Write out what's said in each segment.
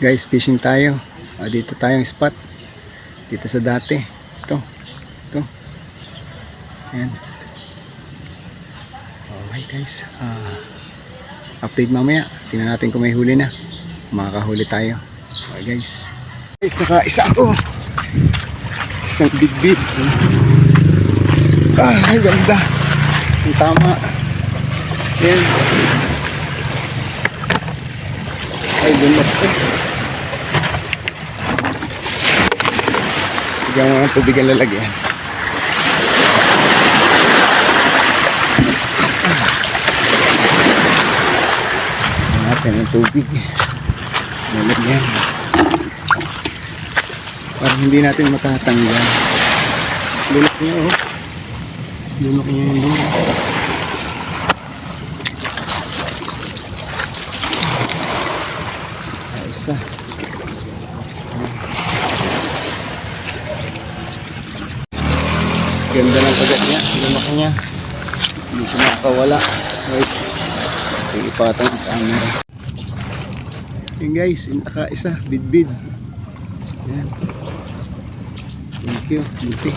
Guys, fishing tayo. Ah, dito tayong spot. Dito sa dati. Ito. Ito. Ayan. Okay guys. Ah, update mamaya. Tingnan natin kung may huli na. Makakahuli tayo. Okay guys. Guys, naka-isa ako. Isang big big. Ah, ang ganda. Ang tama. Ayan. Ay, lumot eh. Bigyan mo ng tubig ang lalagyan. Natin ng tubig. Lalagyan. Para hindi natin matatanggal. Lunok niya oh. Lunok niya yung lunok. Isa. Ganda ng kagat niya. Lumak niya. Hindi siya makakawala. Wait. Ipatong ang camera. Yun guys, inaka isa. Bidbid. Yan. Thank you. Buti.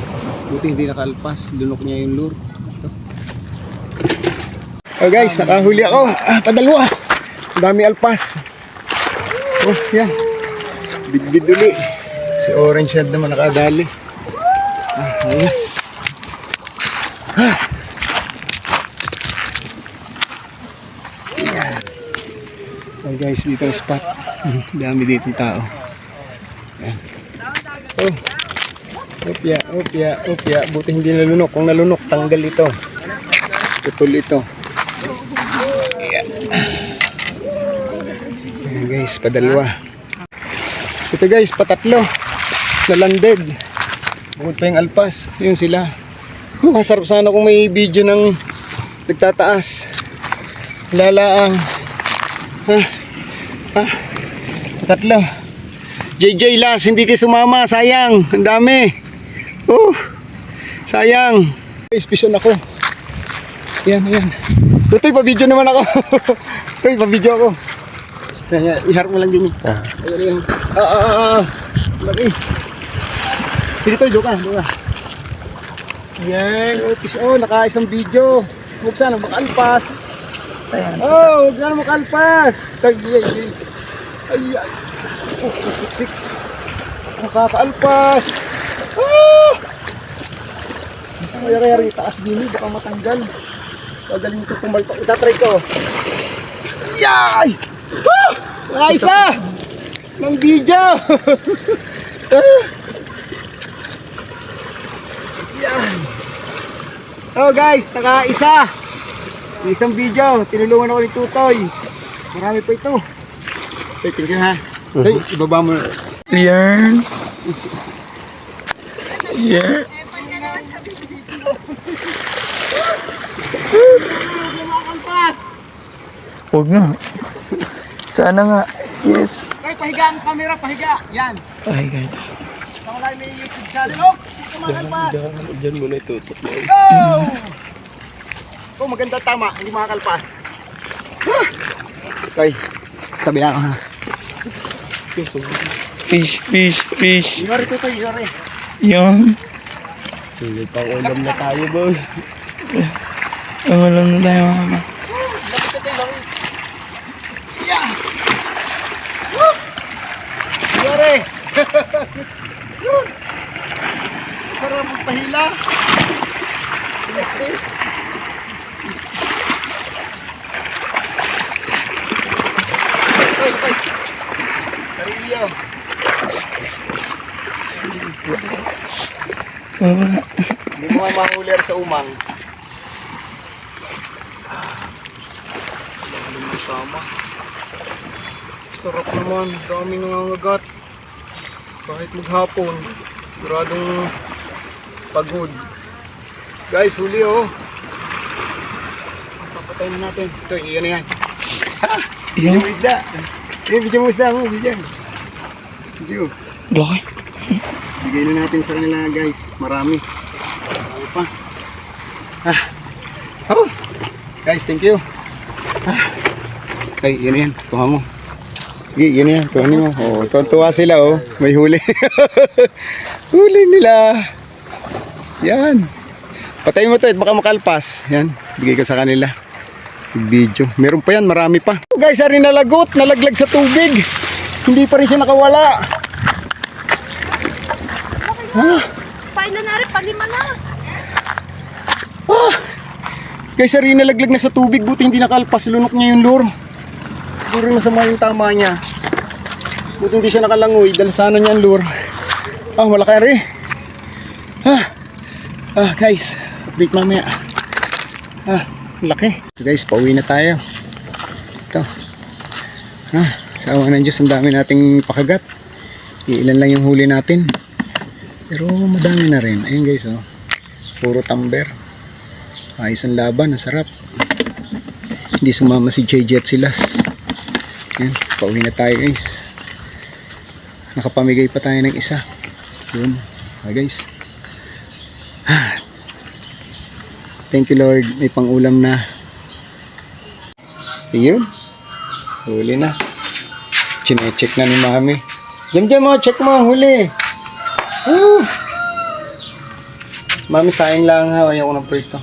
Buti hindi nakalpas. Lunok niya yung lure. Ito. Oh guys, nakahuli ako. Ah, padalwa. Dami alpas. Oh, yan. Bidbid uli. Si Orange Head naman nakadali. Ah, ayos. Ah. Yan. Oh guys, dito ang spot. Dami dito tao. Yan. Oh. Opya, opya, opya. Buti hindi nalunok. Kung nalunok, tanggal ito. Putol ito. Yan. Ayan guys, padalwa. Ito guys, patatlo. Nalanded. Bukod pa yung alpas. Yun sila. Oh, masarap sana kung may video ng nagtataas. Lalaang. Ha? Ha? Patatlo. JJ Las, hindi kayo sumama. Sayang. Ang dami. Oh, sayang. Guys, pison ako. Yan, yan. Tutoy, pa-video naman ako. Tutoy, pa-video ako. Kaya, iharap mo lang din. Ah. Ayan, ayan. Ah, ah, ah, ah. Lagi. Sige tayo, doon ka, doon ka. Yan. Oh, pis- oh, naka-isang video. Huwag sana makalpas. Ayan. Oh, huwag sana makalpas. Ay, ay, ay. Ay, ay. Oh, siksik. Nakakaalpas. Ah! Kaya kaya rin taas din, baka matanggal. Pagaling ito pumalpak. Itatry ko. Yay! Woo! Nakaisa! Ng video! Ah! Yan. Oh guys, nakaisa. Isang video, tinulungan ako ni Tutoy. Marami pa ito. Thank you ha. Hey, ibaba mo. Yarn. Yarn. Huwag nga. Sana nga. Yes. Hey, pahiga ang camera, pahiga. Yan. Ay, Nawala may YouTube channel. Oops, dito makalpas. Diyan mo na itutok mo. Go! Oh, maganda tama, hindi makakalpas. Okay, sabi na ako ha. Fish, fish, fish. Yori Tutoy, yori. Yan. Hindi pang ulam na tayo, boy. Ang alam na tayo mama. Yori! Yun! Sarap. Oy, oy. Sarili yun. Wala. Hindi mo nga mahuli sa umang. Sama. Sarap naman. Dami nangangagat. Kahit maghapon. Siguradong pagod. Guys, huli oh. Papatayin natin. Ito, iyan na yan. Video Yan. mo isda. Eh, video mo isda mo. Video. Video. Laki. Bigay na natin sa kanila guys. Marami. Marami pa. Ah. Oh. Guys, thank you. Ah. Okay, yun na yan. Kuha mo. Sige, yun yan. Kunin mo. Oh, tuwa sila oh. May huli. huli nila. Yan. Patayin mo to, eh, baka makalpas. Yan, bigay ko sa kanila. Video. Meron pa yan, marami pa. Oh, guys, ari nalagot, nalaglag sa tubig. Hindi pa rin siya nakawala. Ah, Pailan na rin, palima na. ah. Guys, ari nalaglag na sa tubig. Buti hindi nakalpas. Lunok niya yung lure. Siguro masama yung tama niya. Buti hindi siya nakalangoy. Dahil sana niya ang lure. Ah, malaki ari. Ah, ah guys. Update mamaya. Ah, laki. Guys, pauwi na tayo. Ito. Ah, sa awa ng Diyos, ang dami nating pakagat. Iilan lang yung huli natin. Pero madami na rin. Ayun guys, oh. Puro tamber. Ayos ang laban, ang sarap. Hindi sumama si JJ at si Las. Yan, pauwi na tayo guys. Nakapamigay pa tayo ng isa. Yun. Ah, guys. Thank you Lord. May pang-ulam na. Yun. Huli na. Chine-check na ni Mami. Diyan diyan mo, check mo ang huli. Woo! Mami, sayang lang ha. Ayaw ko ng prito.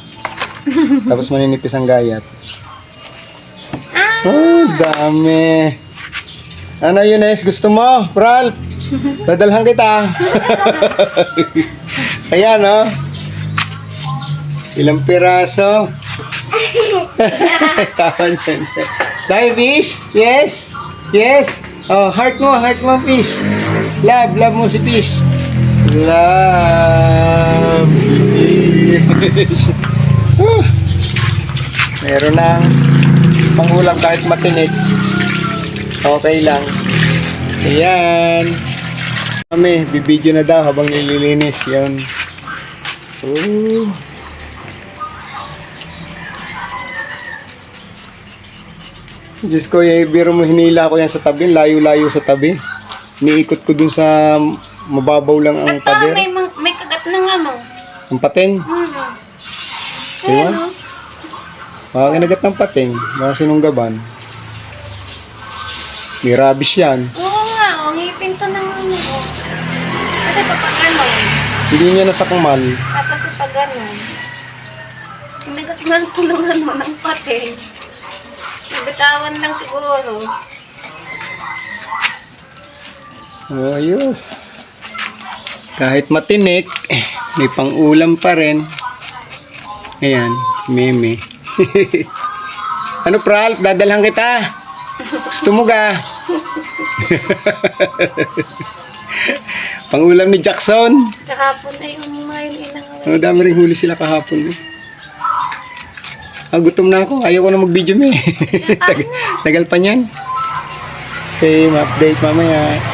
Tapos maninipis ang gayat. Oh, dami. Ano yun, Es? Gusto mo? Pral? Dadalhan kita. Ayan, oh. Ilang piraso? Tawan dyan. Dahil fish? Yes? Yes? Oh, heart mo, heart mo, fish. Love, love mo si fish. Love si fish. Meron ng pangulam kahit matinik. Okay lang. Ayan. Kami, bibidyo na daw habang nililinis. Yan. Ooh. Diyos ko, yung biro mo, hinila ko yan sa tabi. Layo-layo sa tabi. Niikot ko dun sa mababaw lang ang Ito, pader. may, may kagat ng ano. Ang paten. Hmm. Diba? Ano? Mga kinagat ng pating. Mga sinunggaban. May rabish yan. Oo nga, oh, ngipin to ng ano. Oh. Kasi kapag ano, Hindi niya nasakmal. tapos pag ano, kinagat to ng ano, ng pati. Nabitawan lang siguro. Ayos. Kahit matinik, may pang-ulam pa rin. Ayan, si Meme. ano pral, dadalhan kita. Gusto mo ga? pang-ulam ni Jackson. Kahapon ay umayon inang Ang dami rin huli sila kahapon. Eh. Ah, gutom na ako. Ayaw ko na mag-video mo eh. Tagal- Tagal pa niyan. Okay, ma-update mamaya.